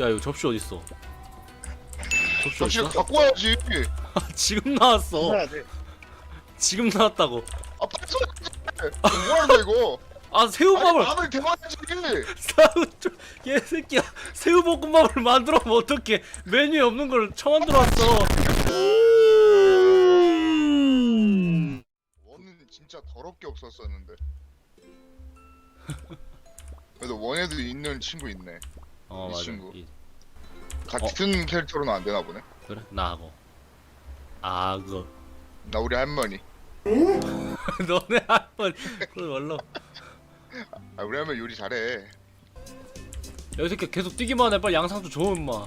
야 이거 접시 어딨어 접시 접시 어딨어? 갖고 와야지. 지금 나왔어 해야 돼. 지금 나왔다고 아 빨리 써. 뭐 하는 거야 이거? 아 아니 새우밥을 밥을 대만하지. 새우 좀- 얘새끼야 새우 볶음밥을 만들어 면 어떡해 메뉴에 없는 걸 처음 들어왔어 원은 진짜 더럽게 없었었는데. 그래도 원에도 있는 친구 있네. 어 이 맞아 친구. 이- 같은 캐릭터로는 안 되나 보네. 그래 나하고 아 그거 나 우리 할머니. 너네 한번 그걸 원로 아 우리 할머니 요리 잘해. 야, 이 새끼 계속 뛰기만 해. 빨리 양상추 줘, 임마.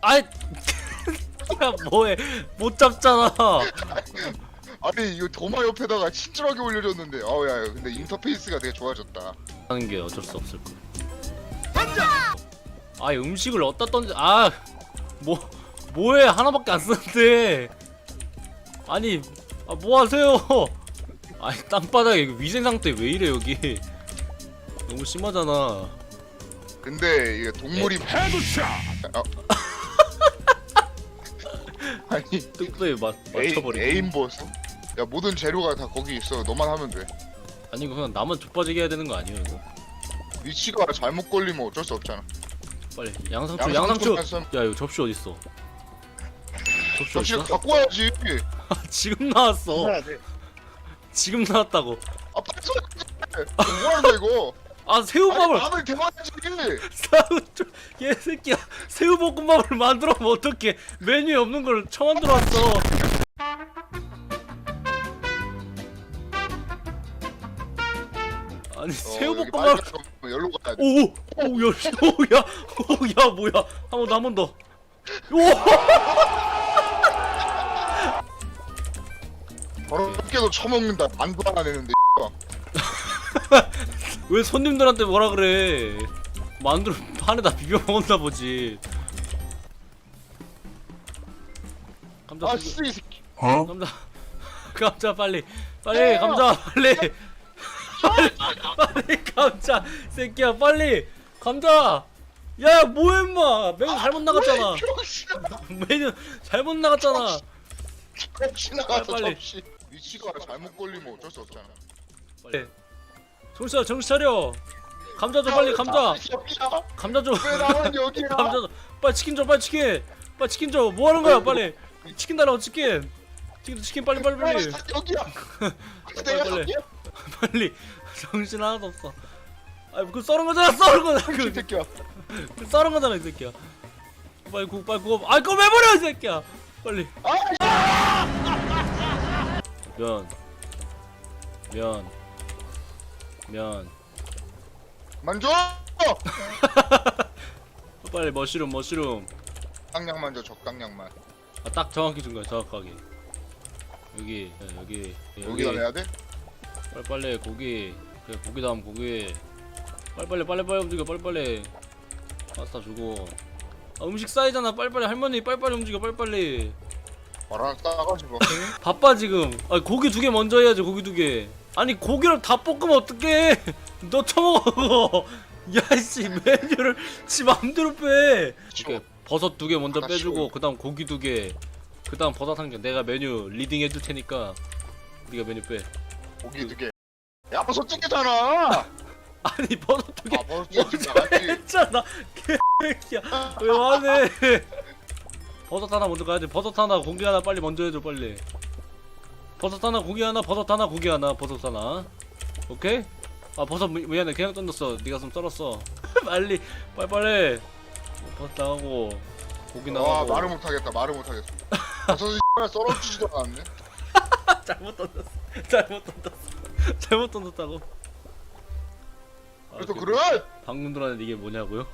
아이, 야, 뭐해. 못 잡잖아. 아니 이거 도마 옆에다가 친절하게 올려줬는데 아우야 근데 인터페이스가 되게 좋아졌다. 하는 게 어쩔 수 없을 거야. 아, 음식을 어디다 던져. 아, 뭐, 뭐해. 하나밖에 안 쓰는데. 아니, 아, 뭐 하세요. 아니, 땅바닥에 이거 위생 상태 왜 이래, 여기. 너무 심하잖아. 근데 이게 동물이 아. 아니 뚝배기 맞, 에이, 맞춰버리고. 에임 보스? 야 모든 재료가 다 거기 있어. 너만 하면 돼. 아니, 이거 그냥 나만 족빠지게 해야 되는 거 아니에요, 이거? 위치가 잘못 걸리면 어쩔 수 없잖아. 빨리 양상추 양상추 양상추 야 이거 접시 어딨어 접시 접시 어딨어? 갖고 와야지. 지금 나왔어 해야 돼. 지금 나왔다고 아 빨리 써. 뭐 하는 거야 이거? 아 아니 새우밥을 밥을 대만하지. 새우 얘 새끼야 새우볶음밥을 만들어 면 어떡해 메뉴에 없는 걸 처음 들어왔어 아니 어, 새우볶음밥 열로 가야 돼. 오오야오야 오야 뭐야 한 번 더 한 번더 우와 더럽게도 처먹는다. 만도 하나 내는데. 왜 손님들한테 뭐라 그래? 만두를 판에다 비벼 먹었나 보지. 감자, 아씨 이 새끼. 감자, 감자 빨리, 빨리 감자 빨리, 빨리, 감자 새끼야 빨리 감자. 야 뭐해 임마 메뉴 잘못 나갔잖아. 메뉴 잘못 나갔잖아. 접시 나가서 빨리. 접시. 위치가 잘못 걸리면 어쩔 수 없잖아. 빨리. 정신 차려, 정신 차려. 감자 줘 빨리 감자, 여기야. 감자 줘. 왜 나만 여기야? 감자 줘. 빨리 치킨 줘 빨리 치킨 빨리 치킨 줘 뭐 하는 거야 빨리 치킨 달라고 치킨 치킨 치킨 빨리 빨리 빨리 여기야. 내가 빨리. 여기야. 빨리 정신 하나도 없어 아그 썰은 거잖아 썰은 거잖아 이 그, 새끼야. 그 썰은 거잖아 이 새끼야 빨리 국 빨리 구워 아 그거 왜 버려 이 새끼야 빨리 면 면, 면. 만져. 빨리 머쉬룸, 머쉬룸. 적당량 만져. 적당량만. 아, 딱 정확히 준 거야, 정확하게. 여기, 네, 여기, 여기. 여기다 내야 돼? 빨리 빨리 고기 그래 고기 다음 고기. 빨리 빨리 빨리 빨리 움직여 빨리 빨리. 파스타 주고. 아, 음식 쌓이잖아. 빨리 빨리 할머니 빨리 빨리 움직여 빨리 빨리. 말하나 싸가지고. 바빠 지금. 아 고기 두 개 먼저 해야지 고기 두개. 아니 고기를 다 볶으면 어떡해? 너 처먹어 야씨 메뉴를 지 맘대로 빼. 이렇게 버섯 두 개 먼저 빼주고. 그 다음 고기 두개. 그 다음 버섯 한 개. 내가 메뉴 리딩 해줄 테니까 네가 메뉴 빼 고기 두 개. 야, 버섯 두 개잖아. 아니 버섯 두개 아, 버섯 두 개. 했잖아 개새끼야 왜 화내 버섯 하나 먼저 가야지 버섯 하나 고기 하나 빨리 먼저 해줘 빨리 버섯 하나 고기 하나 버섯 하나 고기 하나 버섯 하나 오케이? 아 버섯 미- 미안해 그냥 던졌어 네가 좀 썰었어 빨리 빨리 빨리 어, 버섯 나가고 고기 아, 나가고 말을 못 하겠다. 말을 못 하겠어. 버섯이 썰어주지도 않았네. 잘못 던졌어 잘못 던졌어 잘못 던졌다고 아, 그래도 그- 그래. 방금 들었는데 이게 뭐냐고요?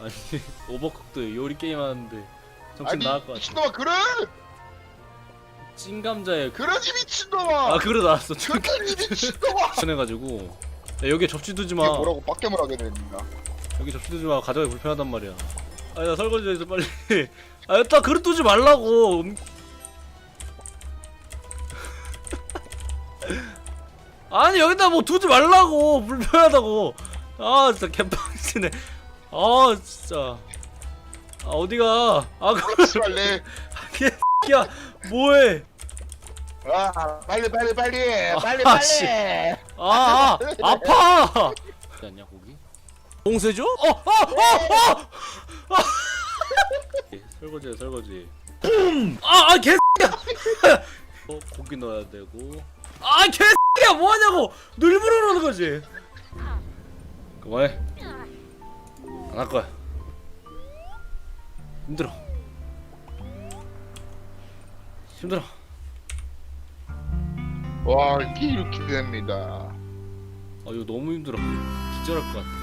아니 오버쿡드 요리 게임 하는데 정신 아니 나갈 것 같아 미친놈아 그래. 찐감자에 그... 그러지 미친놈아. 아 그래 나왔어 그러지 미친놈아. 해가지고 야 여기에 접시 두지 마 이게 뭐라고 빡겜을 하게 됩니다. 여기 접시 두지 마 가져가기 불편하단 말이야 아야 설거지 해서 빨리 아따 그릇 두지 말라고 음. 아니 여기다 뭐 두지 말라고. 불편하다고. 아 진짜 개빡치네. 아 진짜. 아 어디가? 아 그렇지 말래 개야. 뭐해? 아 빨리 빨리 빨리. 빨리 아, 빨리. 씨. 아, 아 아파. 아니야 고기? 봉쇄죠? 어어어어! 설거지야 설거지. 아아 개새끼야. 어 고기 넣어야 되고. 아 개새끼 야 뭐하냐고. 너 일부러 그러는 거지. 그만해. 안 할 거야. 힘들어. 힘들어. 와 이렇게 이렇게 됩니다. 아 이거 너무 힘들어. 기절할 것 같아